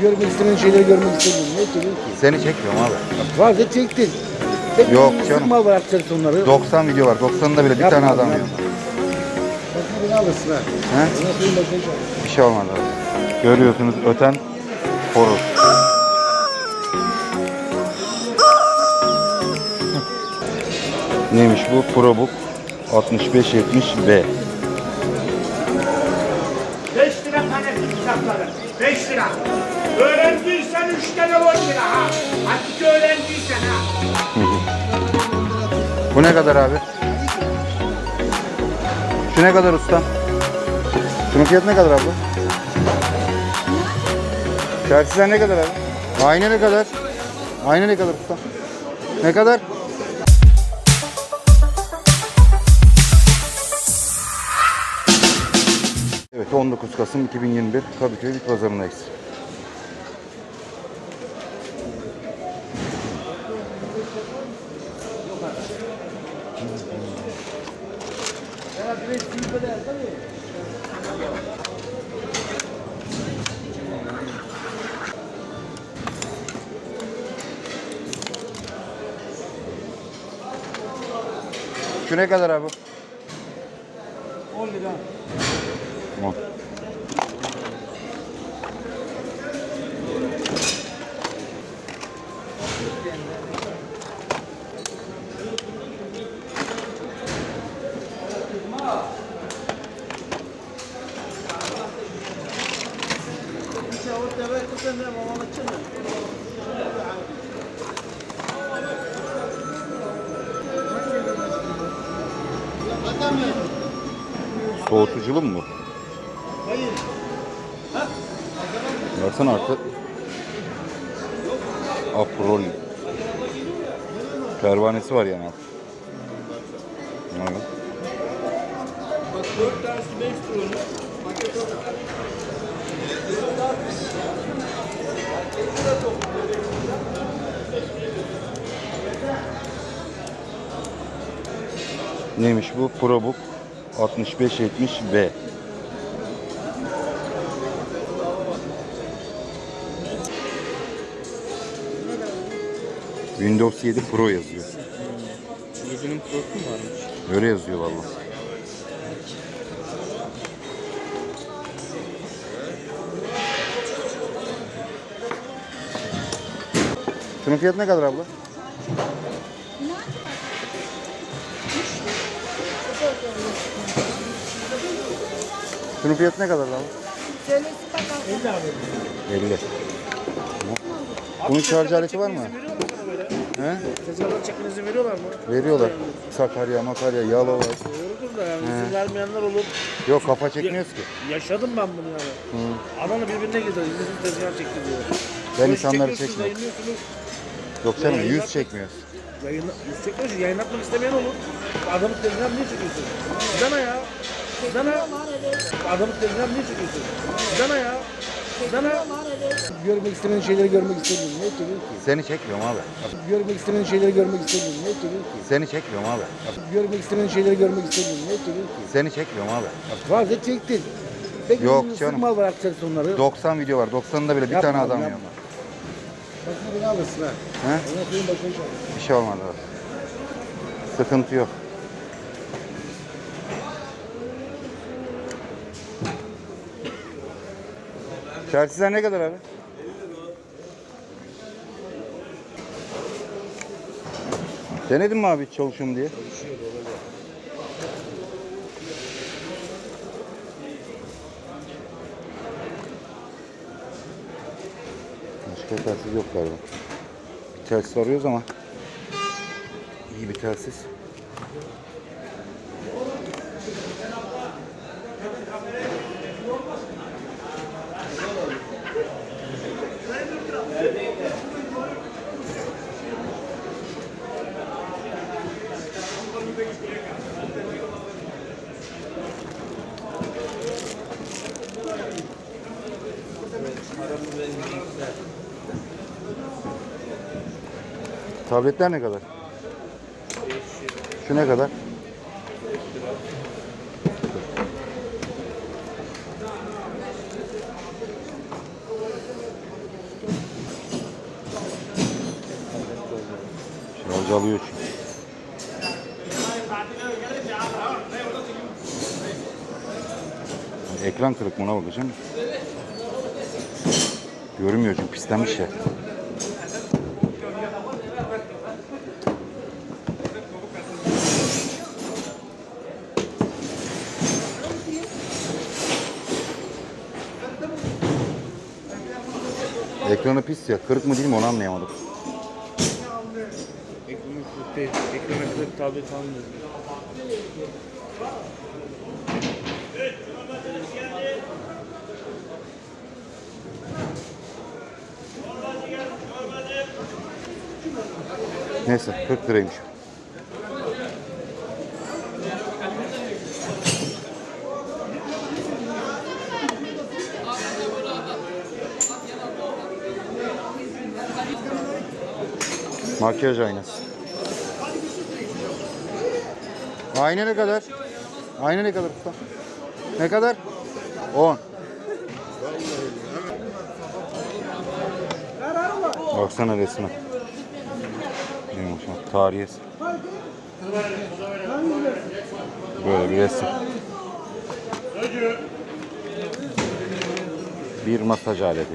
Görmek istenen şeyleri görmek istemiyorum. Ne ki? Seni çekmiyorum abi. Var da çektin. Peki Yok bir canım. Mal var aktarısı onları. 90 video var. 90'da bile bir Yapma, tane adam yapma. yok. Bak beni alırsın ha. He? Ona koyayım başına çal. Bir şey olmadı abi. Görüyorsunuz öten horoz. Neymiş bu? ProBook 6570B. 5 lira tanesi kitapları. 5 lira. Öğrenciysen 3 tane 10 lira ha. Artık öğrenciysen ha. Bu ne kadar abi? Şu ne kadar usta? Şunun fiyatı ne kadar abla? Tersizler ne kadar abi? Ayna ne kadar? Ayna ne kadar usta? Ne kadar? Evet 19 Kasım 2021 Kadıköy Bit Pazarı'ndayız. Şu 90 artı Aproli. Pervanesi var yani. Evet. Bak 4 tanesi 5 turunu paket olarak Neymiş bu? ProBook 6570V. Windows 7 Pro yazıyor. 7'nin prosu mu varmış? Öyle yazıyor vallahi. Şunun fiyatı ne kadar abla? Şunun fiyatı ne kadar abla? Söylesin bakalım. 50. Bunun şarj aleti var mı? He? Tezgahlar çekmenizi veriyorlar mı? Veriyorlar. Sakarya, Makarya, Yalova. Doğrudur da yani izin vermeyenler olur. Yok kafa çekmiyoruz ki. Yaşadım ben bunu yani. Adamla birbirine girdi. İzinsiz tezgah çekti diyor. Ben insanları çekmiyorum. Yayınlıyorsunuz. Yok canım Yayınlar- yüz çekmiyoruz. Yayınla, yüz çekiyorsun. Yayınlatmak istemeyen olur. Adamın tezgahını niye çekiyorsun? Dana ya. Dana. Adamın tezgahını niye çekiyorsun? Dana ya. Dana. Görmek istenen şeyleri görmek istemiyorum. Ne çekiyor ki? Seni çekmiyorum abi. Görmek istenen şeyleri görmek istemiyorum. Ne çekiyor ki? Seni çekmiyorum abi. Görmek istenen şeyleri görmek istemiyorum. Ne çekiyor ki? Seni çekmiyorum abi. Var da çektin. Peki Yok canım. Mal var aktarısı onları. 90 video var. 90'da bile bir Yapma, tane adam yapma. yok. Bak beni alırsın ha. He? Ona başına. Bir şey olmadı abi. Sıkıntı yok. Telsizler ne kadar abi? Denedin mi abi çalışıyorum diye? Başka telsiz yok galiba. Bir telsiz arıyoruz ama iyi bir telsiz. Tabletler ne kadar? Şu ne kadar? Şarj alıyor çünkü. Ekran kırık mı ona bakacağım. Görünmüyor çünkü pislenmiş ya. Ekranı pis ya. Kırık mı değil mi onu anlayamadım. Ekranı kırık değil. Ekranı kırık tabi tanımıyor. Neyse 40 liraymış. Makyaj aynası. Ayna ne kadar? Ayna ne kadar usta? Ne kadar? 10. Baksana resme. Neymiş o? Tarihi. Böyle bir resim. Bir masaj aleti.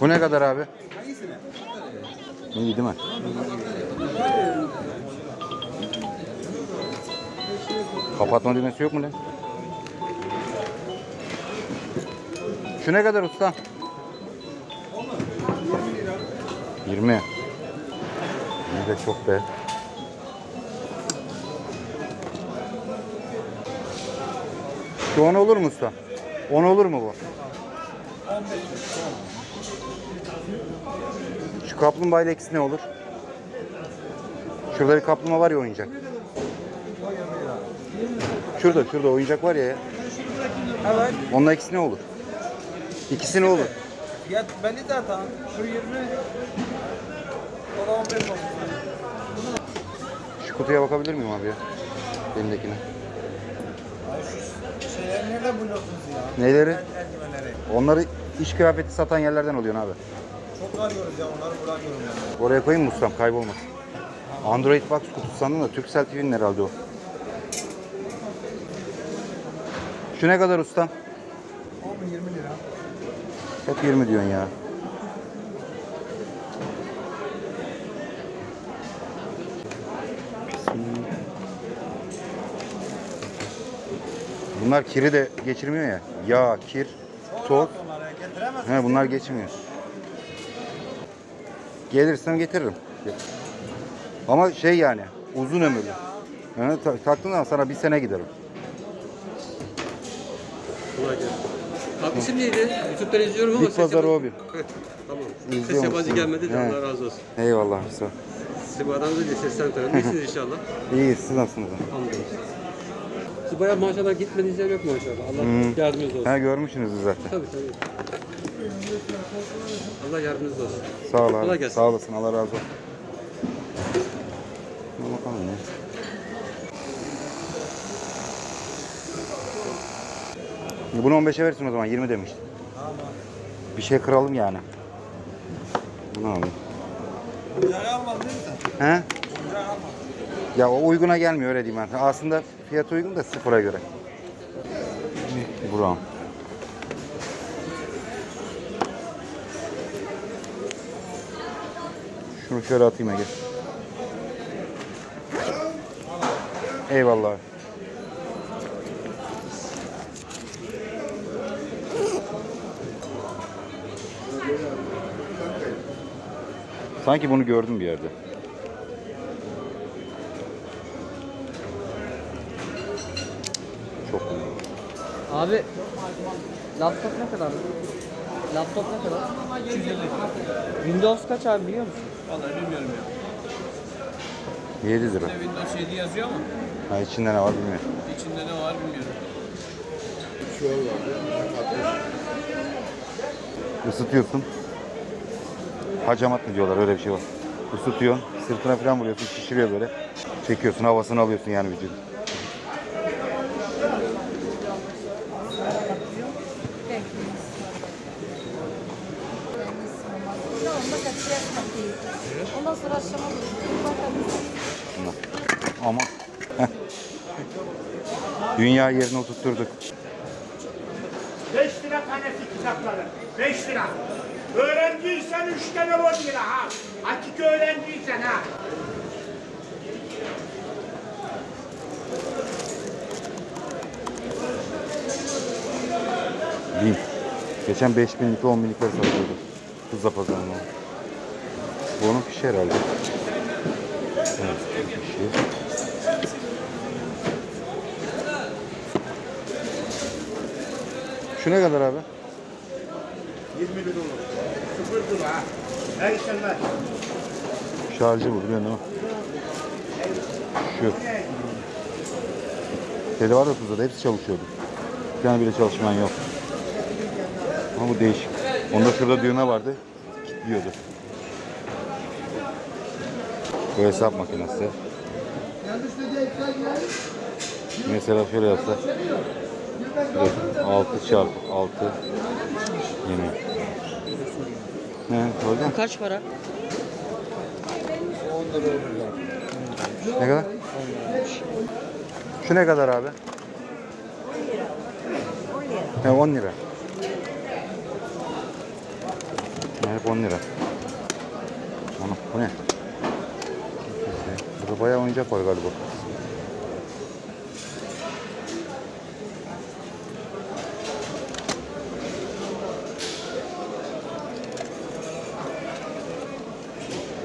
Bu ne kadar abi? İyi değil mi? Kapatma düğmesi yok mu lan? Şu ne kadar usta? 20 lira. 20. İyi de çok be. Şu 10 olur mu usta? 10 olur mu bu? Şu kaplumbağa ile ikisi ne olur? Şurada bir kaplumbağa var ya oyuncak. Şurada, şurada oyuncak var ya. Evet. Onunla ikisi ne olur? İkisi ne olur? Fiyat belli zaten. Şu 20. O da 15 olsun. Şu kutuya bakabilir miyim abi ya? Elimdekine. Ay şu şeyleri nerede buluyorsunuz ya? Eldivenleri. Onları iş kıyafeti satan yerlerden oluyor abi. Çok arıyoruz ya onları bulamıyorum yani. Oraya koyayım mı ustam kaybolmasın. Android Box kutusu sandım da Turkcell TV'nin herhalde o. Şu ne kadar ustam? 10 20 lira. Hep 20 diyorsun ya. Bunlar kiri de geçirmiyor ya. Yağ, kir, toz. He, bunlar geçmiyor. Gelirsem getiririm. Ama şey yani uzun ömürlü. Yani ta- taktığın zaman sana bir sene giderim. Kolay gelsin. Abi isim neydi? YouTube'dan izliyorum ama ses Pazar o bir. Tamam. İzliyor Ses yabancı musun? gelmedi de He. Allah razı olsun. Eyvallah. Sağ ol. Sizi bu aranızda diye sesten tanıdım. İyisiniz inşallah. İyi siz nasılsınız? Hamdolsun. Siz bayağı maşallah gitmediğiniz yer yok maşallah. Allah yardımcınız olsun. Ha görmüşsünüz zaten. Tabii tabii. Allah yardımcınız olsun. Sağ ol Kolay abi. gelsin. Sağ olasın. Allah razı olsun. Şuna bakalım ya. Ya Bunu 15'e versin o zaman 20 demiştim. Bir şey kıralım yani. Bunu alayım. Oyuncağı almadın değil mi sen? He? Oyuncağı almadın. Ya o uyguna gelmiyor öyle diyeyim ben. Aslında fiyat uygun da sıfıra göre. Buram. Şunu şöyle atayım Ege. Eyvallah. Sanki bunu gördüm bir yerde. Çok iyi. Abi laptop ne kadar? Laptop ne kadar? 250. Windows kaç abi biliyor musun? Vallahi bilmiyorum ya. 7 lira. Windows 7 yazıyor ama Ha içinde ne var bilmiyorum. içinde ne var bilmiyorum. Isıtıyorsun. Hacamat mı diyorlar öyle bir şey var. Isıtıyorsun. Sırtına falan vuruyorsun. Şişiriyor böyle. Çekiyorsun. Havasını alıyorsun yani vücudu. Onda kaçıya bakayım. Ondan sonra akşama. Ama heh. dünya yerine oturtturduk. 5 lira tanesi kitapları. 5 lira. Öğrenciysen 3 tane 10 lira ha. Hakiki öğrenciysen ha. Bin. Geçen 5 binlik 10 binlikler satıyordu. Kızla pazarında. Bu onun fişi herhalde. Evet, fişi. Şu ne kadar abi? 20 lira olur. Sıfır ha. Her işlemler. Şarjı bu biliyorsun değil mi? Şu. Şeyde var da hepsi çalışıyordu. Bir tane bile çalışmayan yok. Ama bu değişik. Onda şurada düğme vardı. Kilitliyordu. Bu hesap makinesi. Mesela şöyle yapsa. 6 çarpı 6 20. Ne? Hocam? Kaç para? Ne kadar? Şu ne kadar abi? 10 lira. He 10 lira. Ne hep 10 lira. Ana bu ne? Burada bayağı oyuncak var galiba.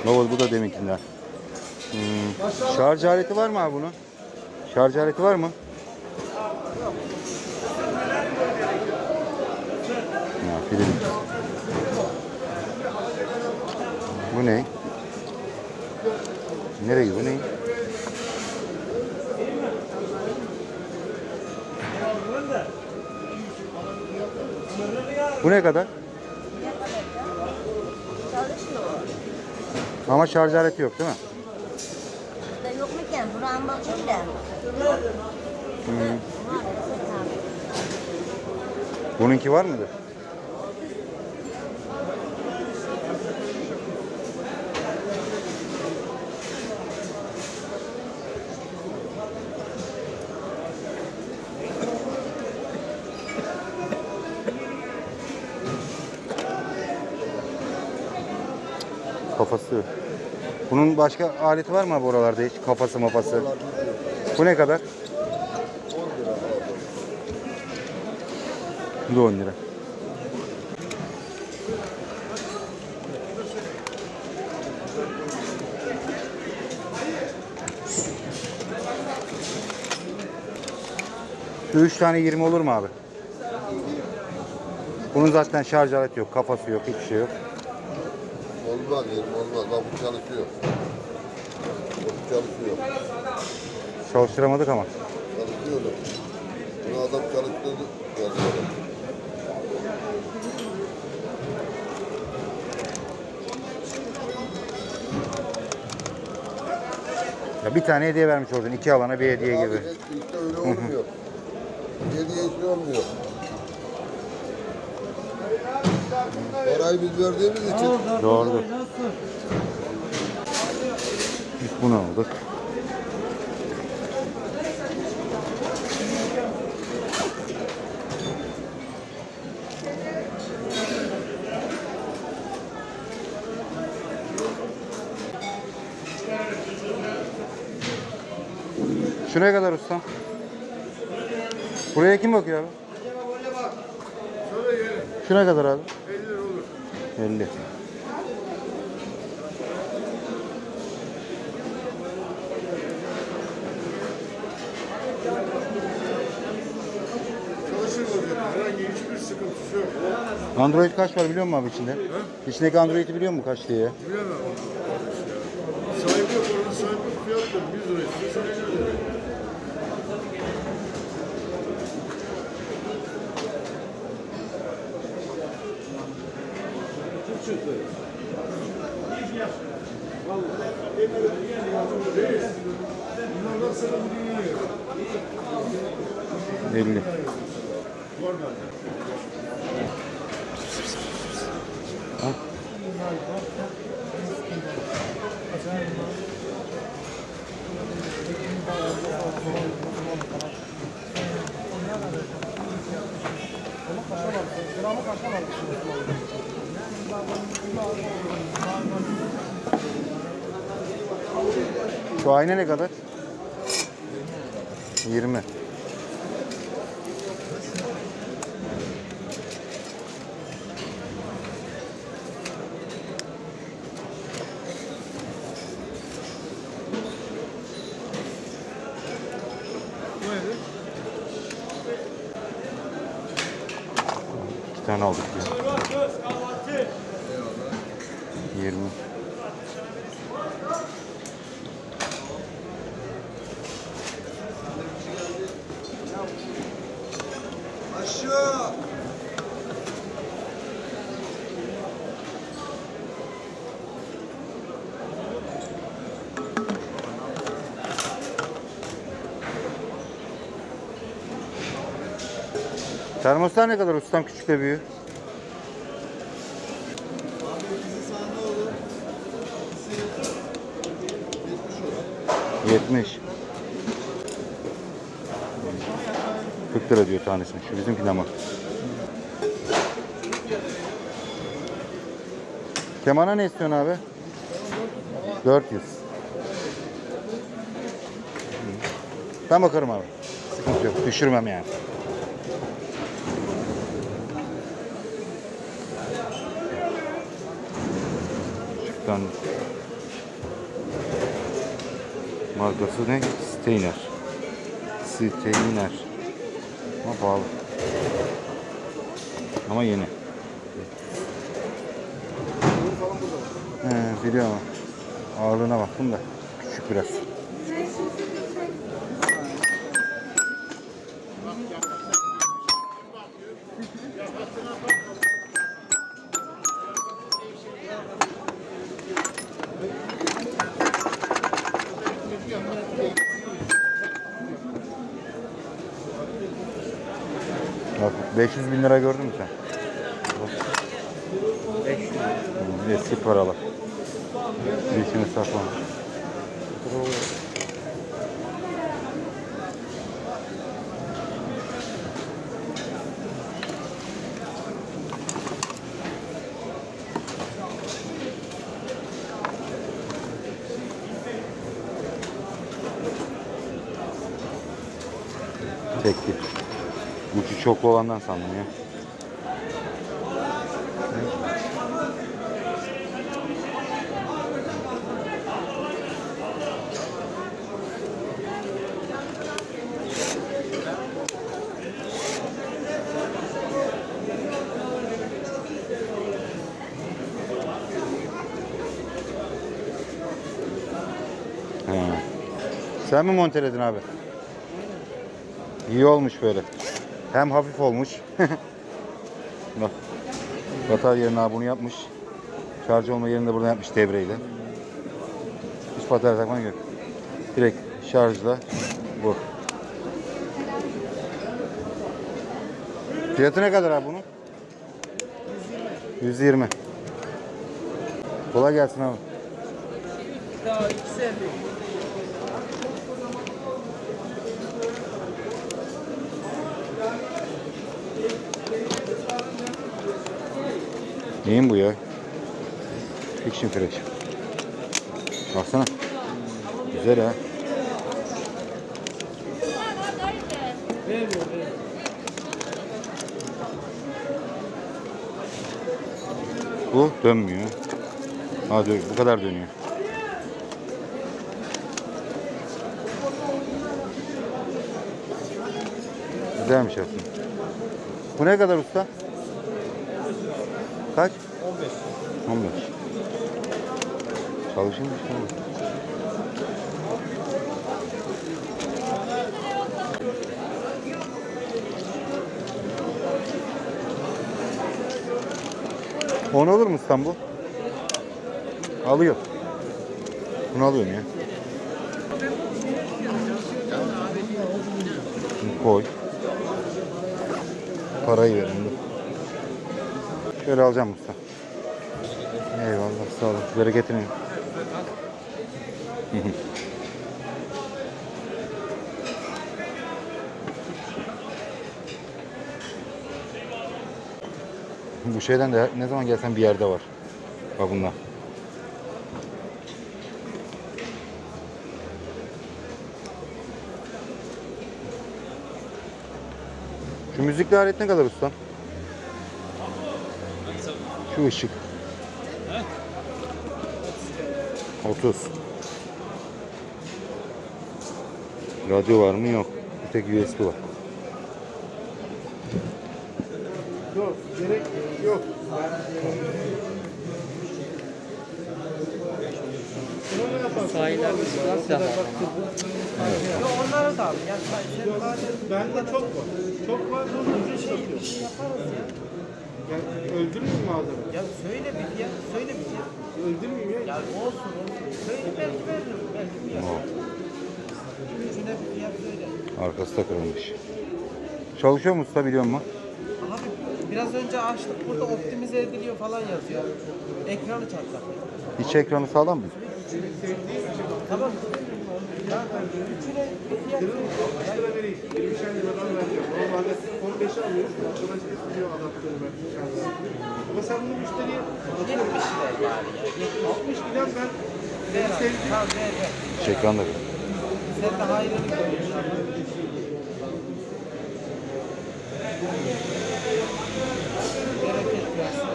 Baba bu da deminkinden. Hmm. Şarj aleti var mı abi bunun? Şarj aleti var mı? Ya, film. Bu ne? Nereye gidiyor? Bu ne? Bu ne kadar? Ama şarj aleti yok değil mi? Yok mu ki? Buranın bakayım da. Hmm. Bununki var mıdır? Kafası. Bunun başka aleti var mı abi oralarda hiç? Kafası mafası. Bu ne kadar? Bu da 10 lira. Şu 3 tane 20 olur mu abi? Bunun zaten şarj aleti yok, kafası yok, hiçbir şey yok. Olmaz yerim olmaz. Bak bu çalışıyor. Bu çalışıyor. Çalıştıramadık ama. Çalışıyor. Bunu adam çalıştırdı. Çalışıyor. Ya bir tane hediye vermiş olacaksın. iki alana bir hediye gibi. Abi işte öyle olmuyor. Hediye işi olmuyor. Parayı biz verdiğimiz için Doğrudur. Biz bunu aldık. Şu ne kadar ustam? Buraya kim bakıyor abi? Şu ne kadar abi? 50 lira olur. 50. çalışır vaziyette. Herhangi hiçbir sıkıntısı yok. Android kaç var biliyor musun abi içinde? İçindeki Android'i biliyor musun kaç diye? Bilemem. Sahibi yok oranın sahibi yok. Fiyat da 100 lira istiyorsan 50 lira. Elli. Şu ayna ne kadar? 20. İki tane aldık ya. 20. Aşağı. Termoslar ne kadar ustam küçükle büyüğü? Yetmiş. 40 lira diyor tanesini. Şu bizimkinden bak. Kemana ne istiyorsun abi? 400. Ben bakarım abi. Sıkıntı yok. Düşürmem yani. Şıktan markası ne? Steiner. Steiner. Ama pahalı. Ama yeni. He, biliyorum. Ağırlığına baktım da. Küçük biraz. 500 bin lira gördün mü sen? Bak. Hı, Eski paralar. Bir işini saklamış. Tekli. Uçu çoklu olandan sandım ya. Sen mi monteledin abi? İyi olmuş böyle. Hem hafif olmuş. Bak. Batarya yerine bunu yapmış. Şarj olma yerini de burada yapmış devreyle. Hiç batarya takman yok. Direkt şarjla bu. Fiyatı ne kadar abi bunun? 120. Kolay gelsin abi. Neyin bu ya? Fiction Fresh. Baksana. Güzel ha. Bu dönmüyor. Ha dön- bu kadar dönüyor. Güzelmiş aslında. Bu ne kadar usta? Kaç? 15. 15. Çalışılmış tamam. On olur mu İstanbul? Alıyor. Bunu alıyorum ya. Koy. Parayı verin. dur. Şöyle alacağım usta. Eyvallah sağ olun. Bereketini. Bu şeyden de ne zaman gelsen bir yerde var. Bak bundan. Şu müzikli alet ne kadar usta? Şu ışık. 30. Radyo var mı? Yok. Bir tek USB var. Yok, gerek yok. Sahiller. Yok onları da. Ya sen sen bari Bende çok var. Çok var, bunu ucuz satıyor. Yani öldürmeyeyim mi adamı? ya söyle bir ya. Söyle bir ya. Öldürmeyeyim ya. Ya olsun olsun. Söyle belki veririm. Belki bir ya. Üçüne bir fiyat söyle. Arkası da kırılmış. Çalışıyor mu usta biliyor musun? Abi biraz önce açtık burada optimize ediliyor falan yazıyor. Ekranı çatlak. İç ekranı sağlam mı? Tamam. Ya üçüne bir fiyat söyle. Kaç lira vereyim? 20 liradan vereceğim. Normalde 15'e alıyoruz. Arkadaş getiriyor adaptörü ben. Ama sen bunu müşteriye 70 lira yani ya. 60 giden ben Ver seni sevdim. Tamam ver ver. İç ekran da Sen de. Bereket versin.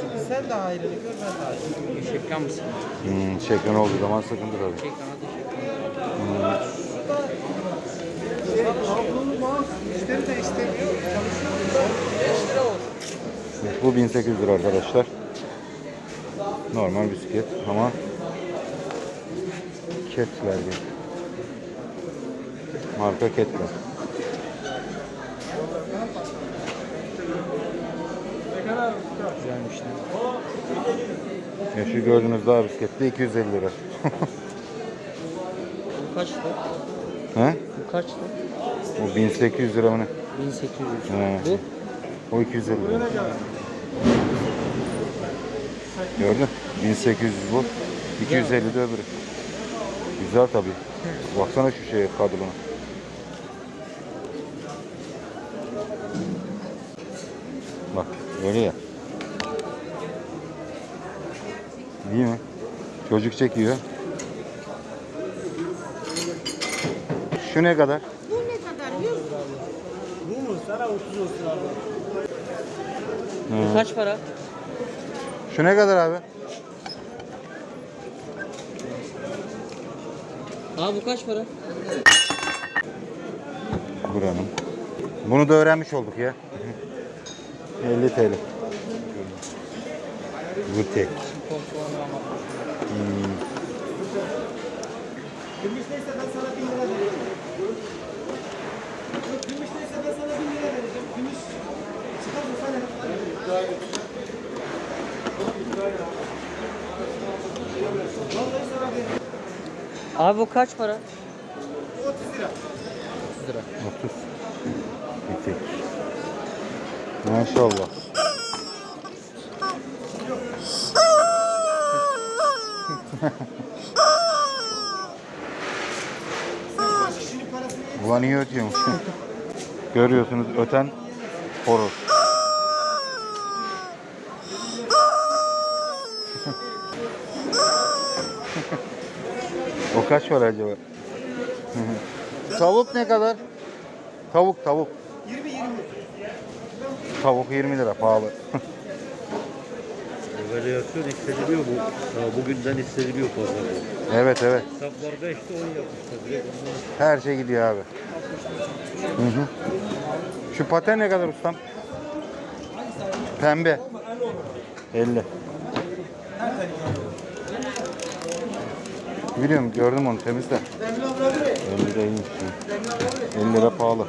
Çünkü sen de hayrını gör ben de hayrını gör. Ekran mısın? Hmm, iç ekran olduğu zaman sıkıntı tabii. Ekrana da Şurada Kablolu mouse müşteri de istemiyor. Çalışıyor. 5 lira olsun. Bu 1800 lira arkadaşlar. Normal bisiklet ama Ketler gibi. Marka Ketler. güzelmiş. Ya şu gördüğünüz daha bisiklette 250 lira. Kaçtı? Kaçtı? Bu 1800 lira mı ne? 1800. He. Bu? O 250 lira. Gördün? 1800 bu. 250 de öbürü. Güzel tabii. Baksana şu şeye kadrona. Bak öyle ya. İyi mi? Çocuk çekiyor. Şu ne kadar? Bu ne kadar? 100 Bu kaç para? Şu ne kadar abi? Abi bu kaç para? Buranın. Bunu da öğrenmiş olduk ya. 50 TL. Bu tek. Gümüş neyse ben sana 1000 lira vereceğim. Gümüş neyse ben sana 1000 lira vereceğim. Gümüş çıkar mı sana? Vallahi sana veririm. Abi bu kaç para? 30 lira. 30 lira. 30. Bir tek. Maşallah. Kişinin Ulan iyi ötüyormuş. Görüyorsunuz öten horoz. o kaç var acaba? tavuk ne kadar? Tavuk tavuk. 20 20. Tavuk 20 lira pahalı. Varyasyon hissediliyor bu. Bugünden hissediliyor pazarda. evet evet. Kitaplarda işte onu yapmışlar. Direkt ondan Her şey gidiyor abi. Hı hı. Şu paten ne kadar ustam? Pembe. 50. Biliyorum gördüm onu temiz de. 50 lira iyiymiş. ya. 50 lira pahalı.